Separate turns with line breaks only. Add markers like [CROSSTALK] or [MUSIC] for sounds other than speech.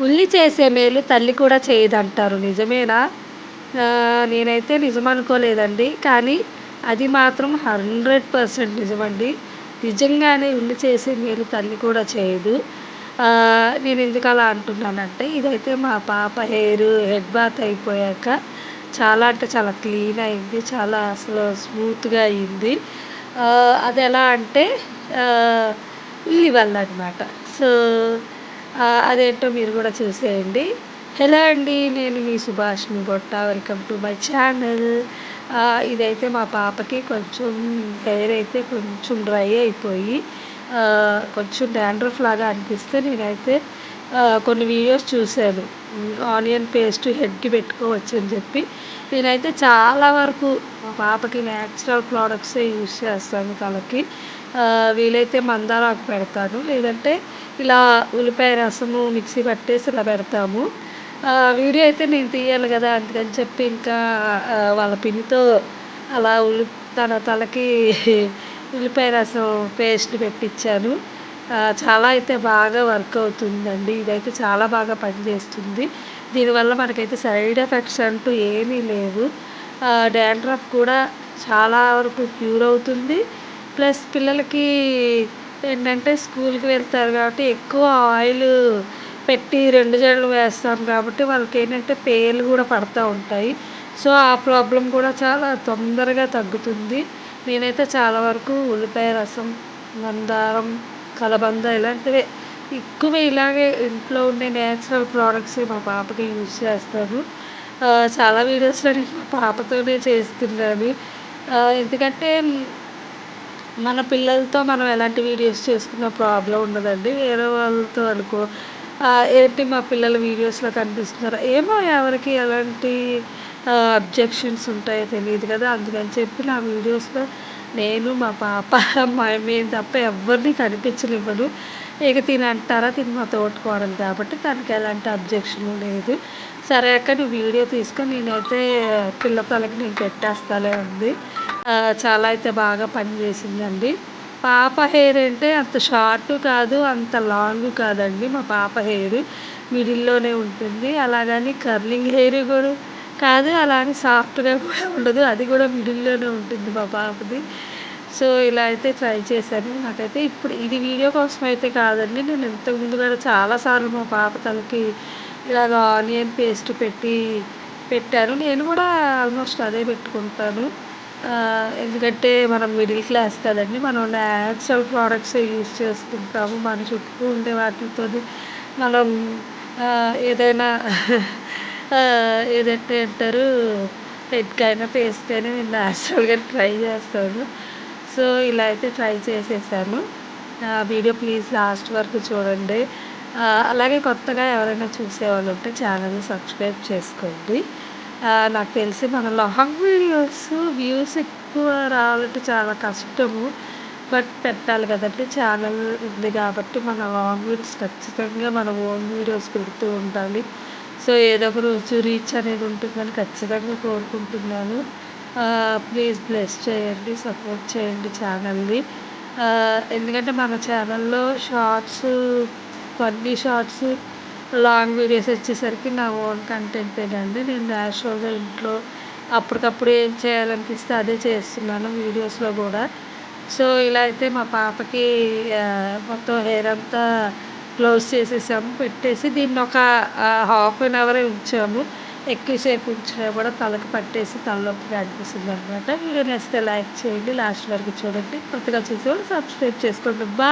ఉల్లి చేసే మేలు తల్లి కూడా చేయదంటారు. నిజమేనా? నేనైతే నిజం అనుకోలేదండి కానీ అది మాత్రం హండ్రెడ్ పర్సెంట్ నిజమండి. నిజంగానే ఉల్లి చేసే మేలు తల్లి కూడా చేయదు. నేను ఎందుకు అలా అంటున్నానంటే ఇదైతే మా పాప హెయిర్ హెడ్ బాత్ అయిపోయాక చాలా అంటే చాలా క్లీన్ అయింది. చాలా అసలు స్మూత్గా అయింది. అది ఎలా అంటే ఉల్లి వల్ల అనమాట సో అదేంటో మీరు కూడా చూసేయండి. హలో అండి నేను మీ Subhashini Botta. Welcome to my channel ఇదైతే మా పాపకి కొంచెం హెయిర్ అయితే కొంచెం డ్రై అయిపోయి కొంచెం డాండ్రఫ్ లాగా అనిపిస్తే నేనైతే కొన్ని వీడియోస్ చూశాను. ఆనియన్ పేస్ట్ హెడ్కి పెట్టుకోవచ్చు అని చెప్పి. నేనైతే చాలా వరకు మా పాపకి న్యాచురల్ ప్రోడక్ట్సే యూస్ చేస్తాను తలకి. వీలైతే మందారాకు పెడతాను. లేదంటే ఇలా ఉల్లిపాయ రసము మిక్సీ పట్టేసి ఇలా పెడతాము. వీడియో అయితే నేను తీయాలి కదా అందుకని చెప్పి ఇంకా వాళ్ళ పిన్నితో అలా ఉల్లి తన తలకి [LAUGHS] ఉల్లిపాయ రసం పేస్ట్ పెట్టించాను చాలా అయితే బాగా వర్క్ అవుతుందండి. ఇదైతే చాలా బాగా పనిచేస్తుంది. దీనివల్ల మనకైతే సైడ్ ఎఫెక్ట్స్ అంటూ ఏమీ లేవు. డాండ్రఫ్ కూడా చాలా వరకు క్యూర్ అవుతుంది. ప్లస్ పిల్లలకి ఏంటంటే స్కూల్కి వెళ్తారు కాబట్టి ఎక్కువ ఆయిల్ పెట్టి రెండు జడలు వేస్తాం కాబట్టి వాళ్ళకి ఏంటంటే పేలు కూడా పడుతూ ఉంటాయి. సో ఆ ప్రాబ్లం కూడా చాలా తొందరగా తగ్గుతుంది. నేనైతే చాలా వరకు ఉల్లిపాయ రసం మందారం కలబంద ఇలాంటివే ఎక్కువ ఇలాగే ఇంట్లో ఉండే నేచురల్ ప్రోడక్ట్స్ మా పాపకి యూజ్ చేస్తాను. చాలా వీడియోస్లో నేను మా పాపతోనే చేస్తున్నాను ఎందుకంటే మన పిల్లలతో మనం ఎలాంటి వీడియోస్ చేసుకున్న ప్రాబ్లం ఉండదండి. వేరే వాళ్ళతో అనుకో. ఏంటి మా పిల్లల వీడియోస్లో కనిపిస్తున్నారు? ఏమో ఎవరికి ఎలాంటి అబ్జెక్షన్స్ ఉంటాయో తెలియదు కదా. అందుకని చెప్పి నా వీడియోస్లో నేను మా పాప మా మేము తప్ప ఎవరిని కనిపించనివ్వను. ఇక తిని అంటారా? తిని మా తోటికోడలు కాబట్టి తనకి ఎలాంటి అబ్జెక్షన్ లేదు. సరే అక్క నువ్వు వీడియో తీసుకొని నేనైతే పిల్ల తలకి నేను పెట్టేస్తాలే ఉంది చాలా అయితే బాగా పనిచేసిందండి పాప హెయిర్ అంటే అంత షార్ట్ కాదు అంత లాంగ్ కాదండి మా పాప హెయిర్. మిడిల్లోనే ఉంటుంది. అలాగని కర్లింగ్ హెయిర్ కూడా కాదు అలా అని సాఫ్ట్గా కూడా ఉండదు. అది కూడా మిడిల్లోనే ఉంటుంది మా పాపది. సో ఇలా అయితే ట్రై చేశాను. నాకైతే ఇప్పుడు ఇది వీడియో కోసం అయితే కాదండి. నేను ఇంతకుముందు కూడా చాలాసార్లు మా పాప తలకి ఇలాగ ఆనియన్ పేస్ట్ పెట్టి పెట్టాను. నేను కూడా ఆల్మోస్ట్ అదే పెట్టుకుంటాను. ఎందుకంటే మనం మిడిల్ క్లాస్ కదండి మనం న్యాచురల్ ప్రోడక్ట్స్ యూజ్ చేసుకుంటాము. మన చుట్టూ ఉండే వాటితో మనం ఏదైనా ఏదంటే అంటారు హెడ్కైనా ఫేస్కైనా నేను న్యాచురల్గా ట్రై చేస్తాను. సో ఇలా అయితే ట్రై చేసేసాను. వీడియో ప్లీజ్ లాస్ట్ వరకు చూడండి. అలాగే కొత్తగా ఎవరైనా చూసేవాళ్ళు ఉంటే ఛానల్ని సబ్స్క్రైబ్ చేసుకోండి. నాకు తెలిసి మన లాంగ్ వీడియోస్ వ్యూస్ ఎక్కువ రావాలంటే చాలా కష్టము. బట్ పెట్టాలి కదండి ఛానల్ ఉంది కాబట్టి మన లాంగ్ వీడియోస్ ఖచ్చితంగా మన ఓన్ వీడియోస్ పెడుతూ ఉండాలి. సో ఏదో ఒక రోజు రీచ్ అనేది ఉంటుందని ఖచ్చితంగా కోరుకుంటున్నాను. ప్లీజ్ బ్లెస్ చేయండి సపోర్ట్ చేయండి ఛానల్ని. ఎందుకంటే మన ఛానల్లో shorts funny shorts long videos వచ్చేసరికి నా ఓన్ కంటెంటేనండి నేను న్యాచురల్గా ఇంట్లో అప్పటికప్పుడు ఏం చేయాలనిపిస్తే అదే చేస్తున్నాను వీడియోస్లో కూడా. సో ఇలా అయితే మా పాపకి మొత్తం హెయిర్ అంతా క్లోజ్ చేసేసాము. పెట్టేసి దీన్ని ఒక హాఫ్ అన్ అవర్ ఉంచాము. ఎక్కువసేపు ఉంచినా కూడా తలకు పట్టేసి తలనొప్పిగా అనిపిస్తుంది అనమాట వీడియో నచ్చితే లైక్ చేయండి లాస్ట్ వరకు చూడండి. కొత్తగా చూసేవాళ్ళు సబ్స్క్రైబ్ చేసుకోండి. బాయ్!